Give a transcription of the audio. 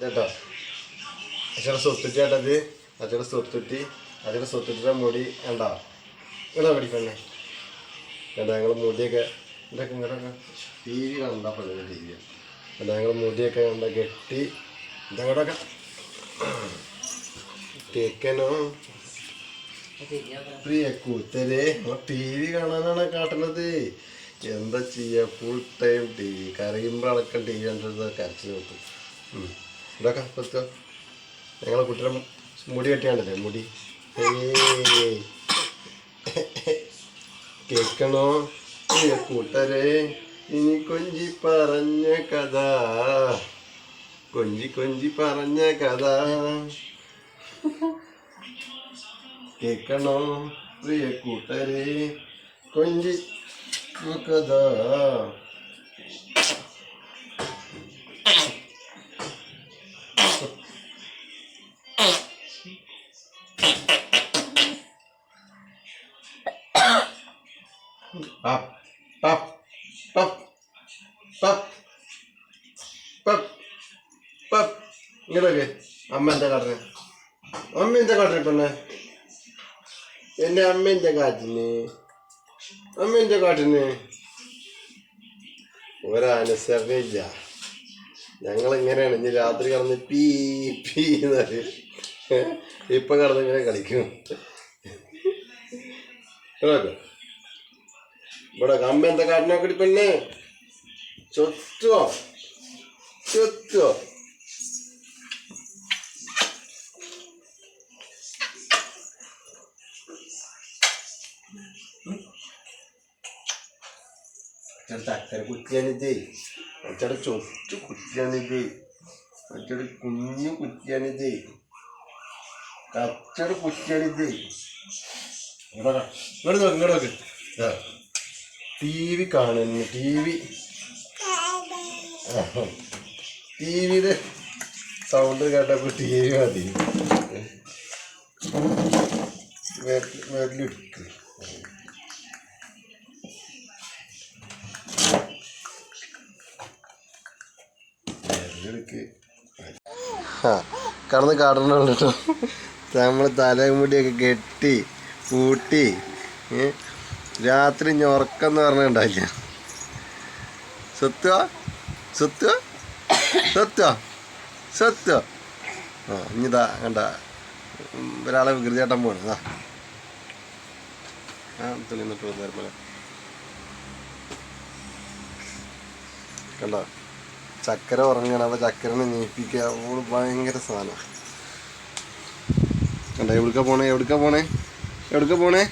കേട്ടോ അച്ഛടെ സ്വത്തുറ്റി കേട്ടത് അച്ഛടെ സ്വത്തുറ്റി അച്ഛടെ സ്വത്തുറ്റിയുടെ മുടി കണ്ടോ? ഇങ്ങടാ പഠിക്കണേ കണ്ടോ? ഞങ്ങൾ മുടിയൊക്കെ ഇതൊക്കെ ഇങ്ങോട്ടൊക്കെ ടി വി കണ്ടാ പഴയ ടി വി. കണ്ടോ? ഞങ്ങൾ മുടിയൊക്കെ കണ്ട? കെട്ടി. ഇതങ്ങോട്ടൊക്കെ കേക്കനോ പ്രിയ കൂത്തരെ ടി വി കാണാനാണ് കാട്ടുന്നത് എന്താ ചെയ്യാ? Full time TV. കരയുമ്പോൾ അടക്കം ടി വി കണ്ടത് കരച്ചു നോക്കും ഇതൊക്കെ പത്തുക ഞങ്ങളെ കുട്ടിയുടെ മുടി കെട്ടിയാണ്ടല്ലേ മുടി. കേൾക്കണോ കൂട്ടരെ ഇനി കൊഞ്ചി പറഞ്ഞ കഥ. കൊഞ്ചി കൊഞ്ചി പറഞ്ഞ കഥ. കേൾക്കണോ പ്രിയ കൂട്ടരെ കൊഞ്ചി കഥ. പപ്പ് പപ്പ് പപ്പ് പപ്പ് പപ്പ് ഇങ്ങോട്ടൊക്കെ അമ്മ എന്താ കാട്ടണേ? അമ്മ എന്താ കാട്ടണേ പെണ്ണേ എന്റെ അമ്മേന്റെ കാട്ടിന് അമ്മേന്റെ കാട്ടിന് ഒരനുസരണയില്ല ഞങ്ങൾ ഇങ്ങനെയാണ്. ഇനി രാത്രി കടന്ന് പീ പീ എന്ന് പറയും. ഇപ്പൊ കിടന്ന് ഇങ്ങനെ കളിക്കും. കേട്ടോ ഇവിടെ കമ്പ എന്താ കാട്ടിനൊക്കെ പെണ്ണേ? ചൊത്തുവോ ചൊത്തുവോ അച്ചടെ ചക്കര കുറ്റിയാണിത് അച്ചട ചൊറ്റു കുറ്റിയാണിത് അച്ചട കുഞ്ഞു കുറ്റിയാണിത് കച്ചട കുറ്റിയാണിത് ഇങ്ങോട്ട് നോക്ക് ഇങ്ങോട്ട് നോക്ക്. ടി വി കാണുന്നു. T V. ടി വിയുടെ സൗണ്ട് കേട്ടപ്പോൾ ടി വി മതി. കടന്ന് കാടണുള്ളൂ കേട്ടോ നമ്മൾ തലമുടിയൊക്കെ കെട്ടി പൂട്ടി രാത്രി ഞൊറക്കം എന്ന് പറഞ്ഞിട്ടുണ്ടായില്ല സത്യ സത്യ സത്യ സത്യ ആ ഇനിതാ കണ്ട ഒരാളെ വികൃതിയാട്ടം പോണ ആ കണ്ടോ? ചക്കര ഉറങ്ങണം അപ്പൊ ചക്കരനെ നീപ്പിക്കുക ഓൾ ഭയങ്കര സാധനം. കണ്ട എവിടുക്ക പോണേ എവിടുക്ക പോണേ എവിടുക്ക പോണേ?